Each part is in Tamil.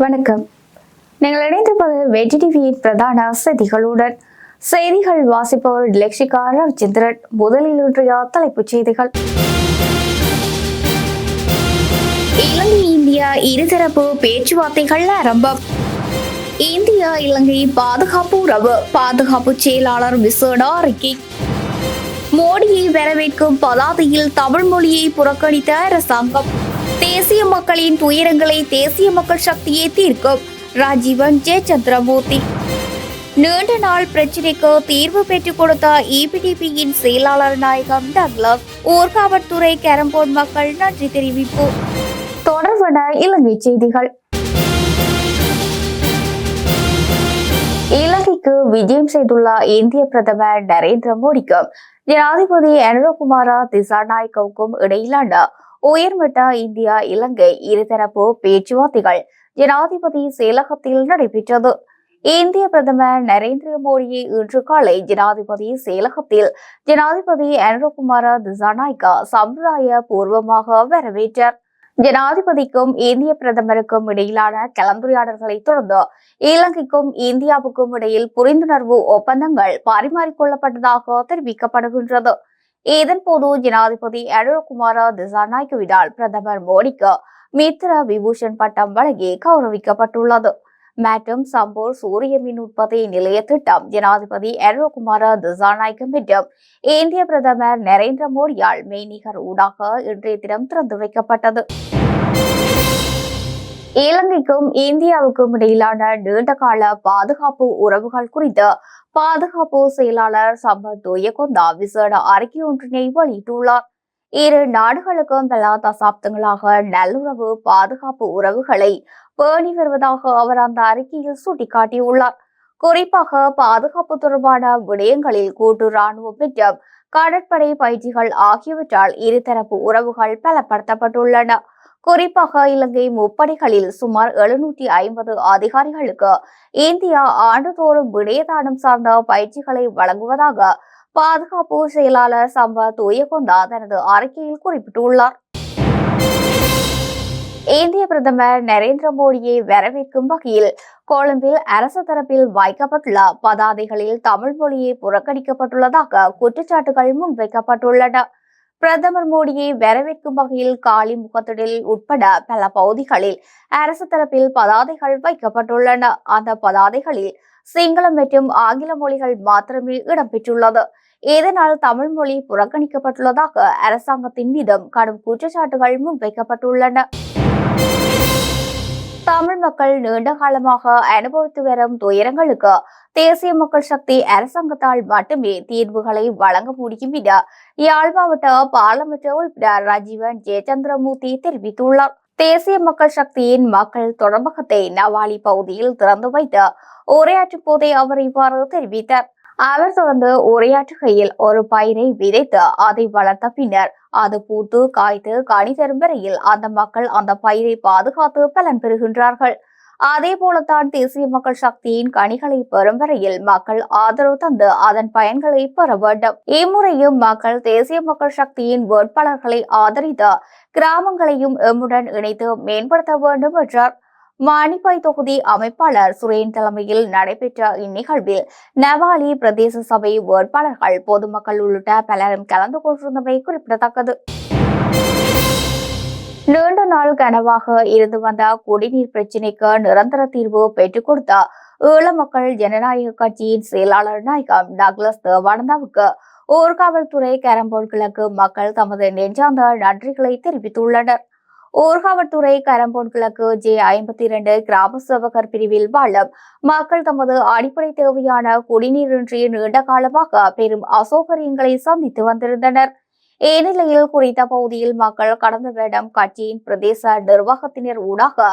வணக்கம். நீங்கள் இணைந்திருப்பது வெற்றி டிவியின் பிரதான செய்திகளுடன். செய்திகள் வாசிப்பவர் லெக்ஷிகா ரவிச்சந்திரன். முதலில் இன்றைய தலைப்புச் செய்திகள். இலங்கை இந்தியா இருதரப்பு பேச்சுவார்த்தைகள் ஆரம்பம். இந்தியா இலங்கை பாதுகாப்பு உறவு. பாதுகாப்பு செயலாளர் விசேட அறிக்கை. மோடியை வரவேற்கும் பதாதையில் தமிழ் மொழியை புறக்கணித்த அரசாங்கம். தேசிய மக்களின் துயரங்களை தேசிய மக்கள் சக்தியே தீர்க்கும். ராஜீவன் ஜெயச்சந்திரமூர்த்தி நீண்ட நாள் பிரச்சினைக்கு தீர்வு பெற்றுக் கொடுத்த இபிடிபியின் செயலாளர் நாயகம் டக்ளஸ். ஊர்காவற்துறை கேரம்போர்ட் மக்கள் நன்றி தெரிவிப்பு. தொடர்பான இலங்கை செய்திகள். இலங்கைக்கு விஜயம் செய்துள்ள இந்திய பிரதமர் நரேந்திர மோடிக்கும் ஜனாதிபதி அனுரகுமாரா திசாநாயக்கவுக்கும் இடையிலான உயர்மட்ட இந்தியா இலங்கை இருதரப்பு பேச்சுவார்த்தைகள் ஜனாதிபதி செயலகத்தில் நடைபெற்றது. இந்திய பிரதமர் நரேந்திர மோடியை இன்று காலை ஜனாதிபதி செயலகத்தில் ஜனாதிபதி அனுரகுமார திசாநாய்கா சம்பிரதாய பூர்வமாக வரவேற்றார். ஜனாதிபதிக்கும் இந்திய பிரதமருக்கும் இடையிலான கலந்துரையாடல்களை தொடர்ந்து இலங்கைக்கும் இந்தியாவுக்கும் இடையில் புரிந்துணர்வு ஒப்பந்தங்கள் பரிமாறிக்கொள்ளப்பட்டதாக தெரிவிக்கப்படுகின்றது. இதன்போது ஜனாதிபதி அனுரகுமார திசாநாயக்கவினால் பிரதமர் மோடிக்கு மித்ர விபூஷன் பட்டம் வழங்கி கௌரவிக்கப்பட்டுள்ளது. மற்றும் சம்போர் சூரிய மின் உற்பத்தி நிலைய திட்டம் ஜனாதிபதி அனுரகுமார திசாநாயக்க மற்றும் இந்திய பிரதமர் நரேந்திர மோடியால் மெய்நிகர் ஊடாக இன்றைய தினம் திறந்து வைக்கப்பட்டது. இலங்கைக்கும் இந்தியாவுக்கும் இடையிலான நீண்டகால பாதுகாப்பு உறவுகள் குறித்து பாதுகாப்பு செயலாளர் சம்பத் துயகொந்தா விசேட அறிக்கை ஒன்றினை வெளியிட்டுள்ளார். இரு நாடுகளுக்கும் பல தசாப்தங்களாக நல்லுறவு பாதுகாப்பு உறவுகளை பேணி வருவதாக அவர் அந்த அறிக்கையில் சுட்டிக்காட்டியுள்ளார். குறிப்பாக பாதுகாப்பு தொடர்பான விடயங்களில் கூட்டு ராணுவம் மற்றும் கடற்படை பயிற்சிகள் ஆகியவற்றால் இருதரப்பு உறவுகள் பலப்படுத்தப்பட்டுள்ளன. குறிப்பாக இலங்கை முப்படைகளில் சுமார் எழுநூற்றி ஐம்பது அதிகாரிகளுக்கு இந்தியா ஆண்டுதோறும் விடயதானம் சார்ந்த பயிற்சிகளை வழங்குவதாக பாதுகாப்பு செயலாளர் சம்பத் தூயகொந்தா தனது அறிக்கையில் குறிப்பிட்டுள்ளார். இந்திய பிரதமர் நரேந்திர மோடியை வரவேற்கும் வகையில் கொழும்பில் அரசு தரப்பில் வைக்கப்பட்டுள்ள பதாதைகளில் தமிழ் மொழியை புறக்கணிக்கப்பட்டுள்ளதாக குற்றச்சாட்டுகள் முன்வைக்கப்பட்டுள்ளன. பிரதமர் மோடியை வரவேற்கும் வகையில் காளி முகத்திடல் உட்பட பல பகுதிகளில் அரசு தரப்பில் பதாதைகள் வைக்கப்பட்டுள்ளன. அந்த பதாதைகளில் சிங்களம் மற்றும் ஆங்கில மொழிகள் மாத்திரமே இடம்பெற்றுள்ளது. இதனால் தமிழ் மொழி புறக்கணிக்கப்பட்டுள்ளதாக அரசாங்கத்தின் மீதும் கடும் குற்றச்சாட்டுகள் முன்வைக்கப்பட்டுள்ளன. தமிழ் மக்கள் நீண்ட காலமாக அனுபவித்து வரும் துயரங்களுக்கு தேசிய மக்கள் சக்தி அரசாங்கத்தால் மட்டுமே தீர்வுகளை வழங்க முடியும் என யாழ் மாவட்ட பாராளுமன்ற உறுப்பினர் ராஜீவன் ஜெயச்சந்திரமூர்த்தி தெரிவித்துள்ளார். தேசிய மக்கள் சக்தியின் மக்கள் தொடர்பகத்தை நவாலி பகுதியில் திறந்து வைத்து உரையாற்றும் போதே அவர் இவ்வாறு தெரிவித்தார். அவர் தொடர்ந்து உரையாற்றுகையில் ஒரு பயிரை விதைத்து அதை வளர்த்த பின்னர் அது பூத்து காய்த்து கனி தரும் வரையில் அந்த மக்கள் அந்த பயிரை பாதுகாத்து பலன் பெறுகின்றார்கள். அதே போலத்தான் தேசிய மக்கள் சக்தியின் கனிகளை பெறும் வரையில் மக்கள் ஆதரவு தந்து அதன் பயன்களை பெற வேண்டும் இம்முறையும் மக்கள் தேசிய மக்கள் சக்தியின் வேட்பாளர்களை ஆதரித்து கிராமங்களையும் எம்முடன் இணைத்து மேம்படுத்த வேண்டும் என்றார். மானிப்பாய் தொகுதி அமைப்பாளர் சுரேன் தலைமையில் நடைபெற்ற இந்நிகழ்வில் நவாலி பிரதேச சபை வேட்பாளர்கள் பொதுமக்கள் உள்ளிட்ட பலரும் கலந்து கொண்டிருந்தமை குறிப்பிடத்தக்கது. நாள் கனவாக இருந்து வந்த குடிநீர் பிரச்சினைக்கு நிரந்தர தீர்வு பெற்றுக் கொடுத்த ஈழ மக்கள் ஜனநாயக கட்சியின் செயலாளர் நாயகம் டக்ளஸ் தேவானந்தாவுக்கு ஊர்காவல்துறை கரம்போல் கிழக்கு மக்கள் தமது நெஞ்சார்ந்த நன்றிகளை தெரிவித்துள்ளனர். ஊர்காவல்துறை கரம்போன் கிழக்கு ஜே ஐம்பத்தி இரண்டு கிராம சேவகர் பிரிவில் வாழும் மக்கள் தமது அடிப்படை தேவையான குடிநீரின்றி நீண்ட காலமாக பெரும் அசௌகரியங்களை சந்தித்து வந்திருந்தனர். இந்நிலையில் குறித்த பகுதியில் மக்கள் கடந்த வருடம் கட்சியின் பிரதேச நிர்வாகத்தினர் ஊடாக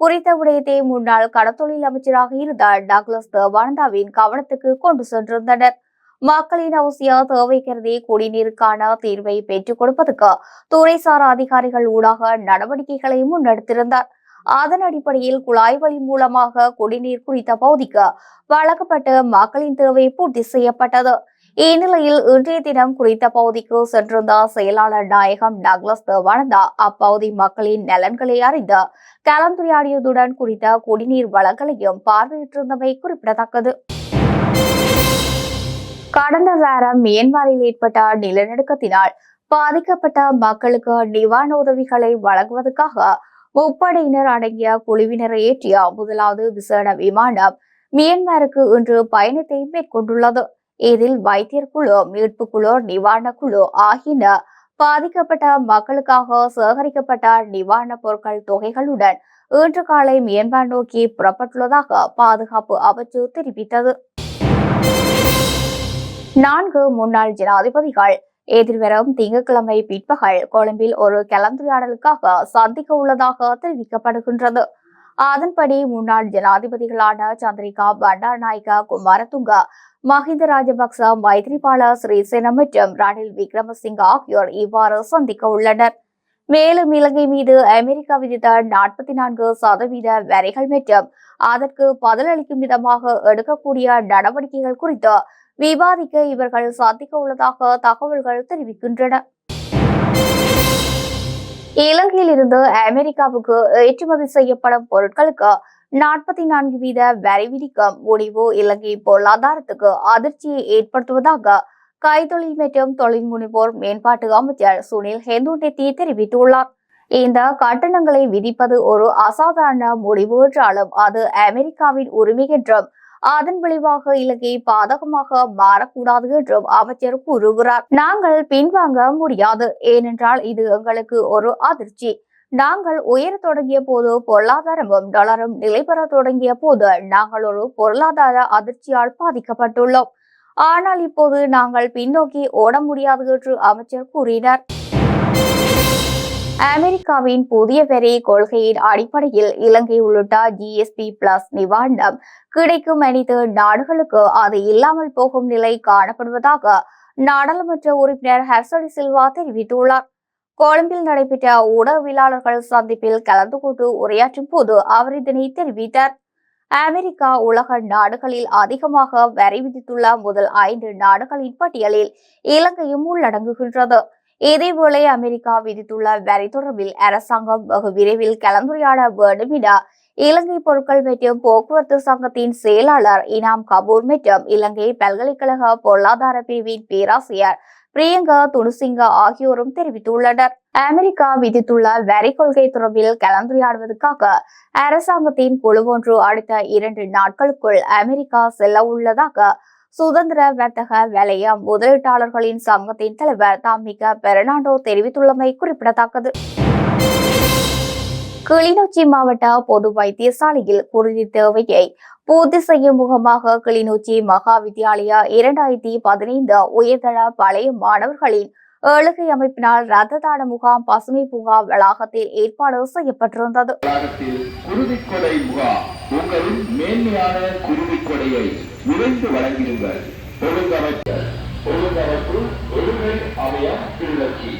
குறித்த விடயத்தை முன்னாள் கடத்தொழில் அமைச்சராக இருந்த டாக்லஸ் தேவானந்தாவின் கவனத்துக்கு கொண்டு சென்றிருந்தனர். மக்களின் அவசிய தேவை கருதி குடிநீருக்கான தீர்வை பெற்றுக் கொடுப்பதற்கு துறைசார் அதிகாரிகள் ஊடாக நடவடிக்கைகளை முன்னெடுத்திருந்தார். அதன் அடிப்படையில் குழாய் வழி மூலமாக குடிநீர் குறித்த பகுதிக்கு வழங்கப்பட்டு மக்களின் தேவை பூர்த்தி செய்யப்பட்டது. இந்நிலையில் இன்றைய தினம் குறித்த பகுதிக்கு சென்றிருந்த செயலாளர் நாயகம் டக்ளஸ் தேவானந்தா அப்பகுதி மக்களின் நலன்களை அறிந்து கலந்துரையாடியதுடன் குறித்த குடிநீர் வளங்களையும் பார்வையிட்டிருந்தமை குறிப்பிடத்தக்கது. கடந்த வாரம் மியான்மரில் ஏற்பட்ட நிலநடுக்கத்தினால் பாதிக்கப்பட்ட மக்களுக்கு நிவாரண உதவிகளை வழங்குவதற்காக முப்படையினர் அடங்கிய குழுவினரை ஏற்றிய முதலாவது விசேட விமானம் மியான்மருக்கு இன்று பயணத்தை மேற்கொண்டுள்ளது. இதில் வைத்தியர் குழு மீட்பு குழு நிவாரண குழு ஆகியன பாதிக்கப்பட்ட மக்களுக்காக சேகரிக்கப்பட்ட நிவாரணப் பொருட்கள் தொகைகளுடன் இன்று காலை மியான்மர் நோக்கி புறப்பட்டுள்ளதாக பாதுகாப்பு அமைச்சு தெரிவித்தது. நான்கு முன்னாள் ஜனாதிபதிகள் எதிர்வரும் திங்கட்கிழமை பிற்பகல் கொழும்பில் ஒரு கலந்துரையாடலுக்காக சந்திக்க உள்ளதாக தெரிவிக்கப்படுகின்றது. அதன்படி முன்னாள் ஜனாதிபதிகளான சந்திரிகா பண்டாரநாயகா குமாரதுங்க மஹிந்த ராஜபக்ச மைத்ரிபால சிறிசேன மற்றும் ரணில் விக்ரமசிங்க ஆகியோர் இவ்வாறு சந்திக்க உள்ளனர். மேலும் இலங்கை மீது அமெரிக்கா விதித்த நாற்பத்தி நான்கு சதவீத வரிகள் மற்றும் அதற்கு பதிலளிக்கும் விதமாக எடுக்கக்கூடிய நடவடிக்கைகள் குறித்து விவாதிக்க இவர்கள் சந்திக்க உள்ளதாக தகவல்கள் தெரிவிக்கின்றன. இலங்கையில் இருந்து அமெரிக்காவுக்கு ஏற்றுமதி செய்யப்படும் பொருட்களுக்கு நாற்பத்தி நான்கு வீத வரி விதிக்கும் முடிவு இலங்கை பொருளாதாரத்துக்கு அதிர்ச்சியை ஏற்படுத்துவதாக கைத்தொழில் மற்றும் தொழில் முனைவோர் மேம்பாட்டு அமைச்சர் சுனில் ஹெந்துடெத்தி தெரிவித்துள்ளார். இந்த கட்டணங்களை விதிப்பது ஒரு அசாதாரண முடிவு என்றாலும் அது அமெரிக்காவின் உரிமை என்றும் அதன் விளைவாக இலங்கை பாதகமாக மாறக்கூடாது என்றும் அமைச்சர் கூறுகிறார். நாங்கள் பின்வாங்க முடியாது ஏனென்றால் இது எங்களுக்கு ஒரு அதிர்ச்சி. நாங்கள் உயர தொடங்கிய போது பொருளாதாரமும் டாலரும் நிலைபெற தொடங்கிய போது நாங்கள் ஒரு பொருளாதார அதிர்ச்சியால் பாதிக்கப்பட்டுள்ளோம். ஆனால் இப்போது நாங்கள் பின்னோக்கி ஓட முடியாது என்று அமைச்சர் கூறினார். அமெரிக்காவின் புதிய வரி கொள்கையின் அடிப்படையில் இலங்கை உள்ளிட்ட ஜிஎஸ்பி பிளஸ் நிவாரணம் கிடைக்கும் அனைத்து நாடுகளுக்கு அது இல்லாமல் போகும் நிலை காணப்படுவதாக நாடாளுமன்ற உறுப்பினர் ஹர்சடி சில்வா தெரிவித்துள்ளார். கொழும்பில் நடைபெற்ற ஊடகவியலாளர்கள் சந்திப்பில் கலந்து கொண்டு உரையாற்றும் போது அவர் இதனை தெரிவித்தார். அமெரிக்கா உலக நாடுகளில் அதிகமாக வரி விதித்துள்ள முதல் ஐந்து நாடுகளின் பட்டியலில் இலங்கையும் உள்ளடங்குகின்றது. இதேவேளை அமெரிக்கா விதித்துள்ள வரி தொடர்பில் அரசாங்கம் வெகு விரைவில் கலந்துரையாட வேண்டும் என இலங்கை பொருட்கள் மற்றும் போக்குவரத்து சங்கத்தின் செயலாளர் இனாம் கபூர் மற்றும் இலங்கை பல்கலைக்கழக பொருளாதார பிரிவின் பேராசிரியர் பிரியங்கா துணுசிங்கா ஆகியோரும் தெரிவித்துள்ளனர். அமெரிக்கா விதித்துள்ள வரி கொள்கை தொடர்பில் கலந்துரையாடுவதற்காக அரசாங்கத்தின் குழு ஒன்று அடுத்த இரண்டு நாட்களுக்குள் அமெரிக்கா செல்ல உள்ளதாக சுதந்திர வர்த்தக வலய முதலீட்டாளர்களின் சங்கத்தின் தலைவர் தாமிக பெர்னாண்டோ தெரிவித்துள்ளமை குறிப்பிடத்தக்கது. கிளிநொச்சி மாவட்ட பொது வைத்தியசாலையில் குருதி தேவையை பூர்த்தி செய்யும் முகமாக கிளிநொச்சி மகா வித்தியாலயா இரண்டாயிரத்தி பதினைந்து உயர்தர பழைய மாணவர்களின் ஏழுகை அமைப்பினால் ரத்த தான முகாம் பசுமை பூங்கா வளாகத்தில் ஏற்பாடு செய்யப்பட்டிருந்தது. குருதிக்கொடை முகாம் உங்களின் மேன்மையான குருதிக்கொடையை விரைந்து வழங்கிடுங்கள். ஒழுங்கமைப்பு ஒழுங்கமைப்பு ஒழுங்கை அமைய கிளிநொச்சி.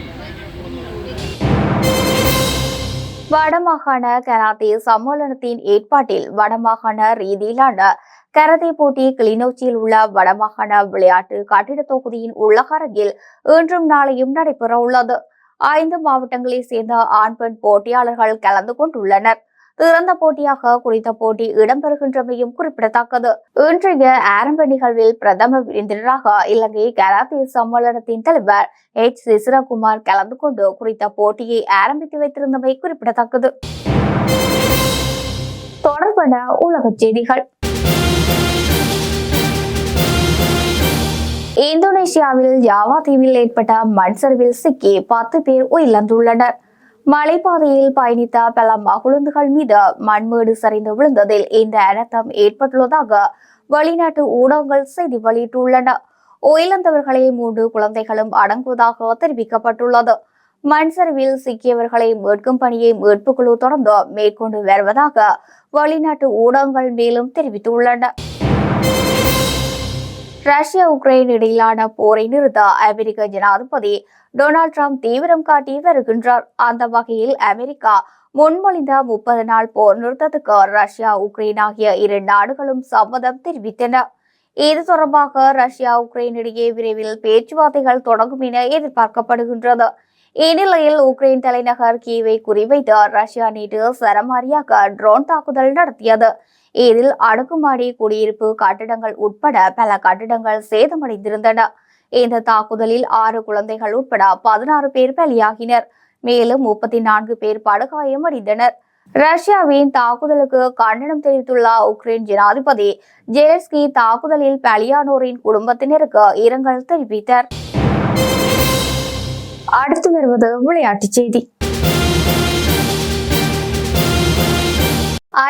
வடமாகாண கராத்தே சம்மேளனத்தின் ஏற்பாட்டில் வடமாகாண ரீதியிலான கரதே போட்டி கிளிநொச்சியில் உள்ள வடமாகாண விளையாட்டு கட்டிட தொகுதியின் உள்ளகரங்கில் இன்றும் நாளையும் நடைபெற உள்ளது ஐந்து மாவட்டங்களைச் சேர்ந்த ஆண் பெண் போட்டியாளர்கள் கலந்து கொண்டுள்ளனர். திறந்த போட்டியாக குறித்த போட்டி இடம்பெறுகின்றமையும் குறிப்பிடத்தக்கது. இன்றைய ஆரம்ப நிகழ்வில் பிரதம விருந்தினராக இலங்கை கராத்தே சம்மேளனத்தின் தலைவர் எச் சிசிரகுமார் கலந்து கொண்டு குறித்த போட்டியை ஆரம்பித்து வைத்திருந்தமை குறிப்பிடத்தக்கது. தொடர்பான உலகச் செய்திகள். இந்தோனேசியாவில் ஜாவா தீவில் ஏற்பட்ட மண் சரிவில் சிக்கி பத்து பேர் உயிரிழந்துள்ளனர். மலைப்பாதையில் பயணித்த பல மகுழுந்துகள் மீது மண்மேடு சரிந்து விழுந்ததில் இந்த அனர்த்தம் ஏற்பட்டுள்ளதாக வெளிநாட்டு ஊடகங்கள் செய்தி வெளியிட்டுள்ளன. உயிரிழந்தவர்களை மூன்று குழந்தைகளும் அடங்குவதாக தெரிவிக்கப்பட்டுள்ளது. மண் சரிவில் சிக்கியவர்களை மீட்கும் பணியை மீட்புக்குழு தொடர்ந்து மேற்கொண்டு வருவதாக வெளிநாட்டு ஊடகங்கள் மேலும் தெரிவித்துள்ளன. ரஷ்யா உக்ரைன் இடையிலான போரை நிறுத்த அமெரிக்க ஜனாதிபதி டொனால்ட் ட்ரம்ப் தீவிரம் காட்டி வருகின்றார். அந்த வகையில் அமெரிக்கா முன்மொழிந்த முப்பது நாள் போர் நிறுத்தத்துக்கு ரஷ்யா உக்ரைன் ஆகிய இரு நாடுகளும் சம்மதம் தெரிவித்தன. இது தொடர்பாக ரஷ்யா உக்ரைன் இடையே விரைவில் பேச்சுவார்த்தைகள் தொடங்கும் என எதிர்பார்க்கப்படுகின்றது. இந்நிலையில் உக்ரைன் தலைநகர் கீவை குறிவைத்து ரஷ்யா நேற்று சரமாரியாக ட்ரோன் தாக்குதல் நடத்தியது. இதில் அடுக்குமாடி குடியிருப்பு கட்டிடங்கள் உட்பட பல கட்டிடங்கள் சேதமடைந்திருந்தன. இந்த தாக்குதலில் ஆறு குழந்தைகள் உட்பட பதினாறு பேர் பலியாகினர். மேலும் முப்பத்தி நான்கு பேர் படுகாயமடைந்தனர். ரஷ்யாவின் தாக்குதலுக்கு கண்டனம் தெரிவித்துள்ள உக்ரைன் ஜனாதிபதி ஜெலஸ்கி தாக்குதலில் பலியானோரின் குடும்பத்தினருக்கு இரங்கல் தெரிவித்தார். அடுத்து வருவது விளையாட்டுச் செய்தி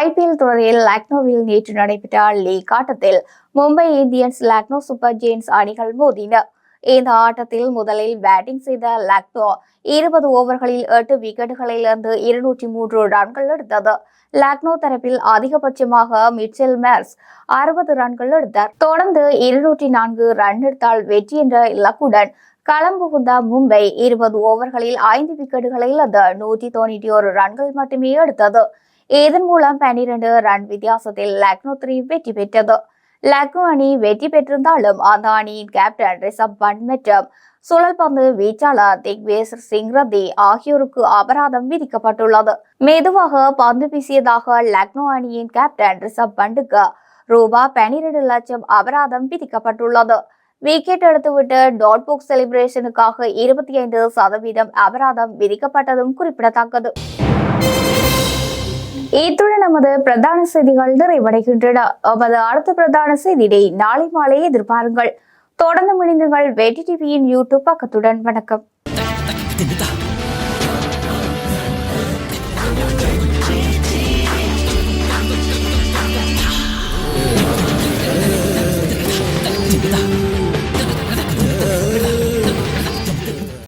ஐபிஎல் தொடரில் லக்னோவில் நேற்று நடைபெற்ற லீக் ஆட்டத்தில் Mumbai Indians Lucknow super giants அணிகள் மோதின. இந்த ஆட்டத்தில் முதலில் பேட்டிங் செய்த லக்னோ இருபது ஓவர்களில் எட்டு விக்கெட்டுகளிலிருந்து இருநூற்றி மூன்று ரன்கள் எடுத்தது. லக்னோ தரப்பில் அதிகபட்சமாக மிச்சல் மேர்ஸ் அறுபது ரன்கள் எடுத்தார். தொடர்ந்து இருநூற்றி நான்கு ரன் எடுத்தால் வெற்றி என்ற இலக்குடன் களம் புகுந்த மும்பை இருபது ஓவர்களில் ஐந்து விக்கெட்டுகளை இழந்து நூற்றி தொண்ணூற்றி ஒரு ரன்கள் மட்டுமே எடுத்தது. இதன் மூலம் பன்னிரண்டு ரன் வித்தியாசத்தில் லக்னோ த்ரீ வெற்றி பெற்றது. லக்னோ அணி வெற்றி பெற்றிருந்தாலும் அந்த அணியின் கேப்டன் ரிஷப் பண்ட் மற்றும் சுழல் பந்து வீச்சாளர் திக்வேசர் சிங் ரத்தி ஆகியோருக்கு அபராதம் விதிக்கப்பட்டுள்ளது. மெதுவாக பந்து வீசியதாக லக்னோ அணியின் கேப்டன் ரிஷப் பண்டுக்கு ரூபா பனிரெண்டு லட்சம் அபராதம் விதிக்கப்பட்டுள்ளது. விக்கெட் எடுத்துவிட்டு டாட் புக் செலிப்ரேஷனுக்காக இருபத்தி ஐந்து சதவீதம் அபராதம் விதிக்கப்பட்டதும் குறிப்பிடத்தக்கது. இத்துடன் நமது பிரதான செய்திகள் நிறைவடைகின்றன. நமது அடுத்த பிரதான செய்தியை நாளை மாலை எதிர்பாருங்கள். தொடர்ந்து முடிந்துங்கள் வெற்றி டிவியின் யூடியூப் பக்கத்துடன் வணக்கம்.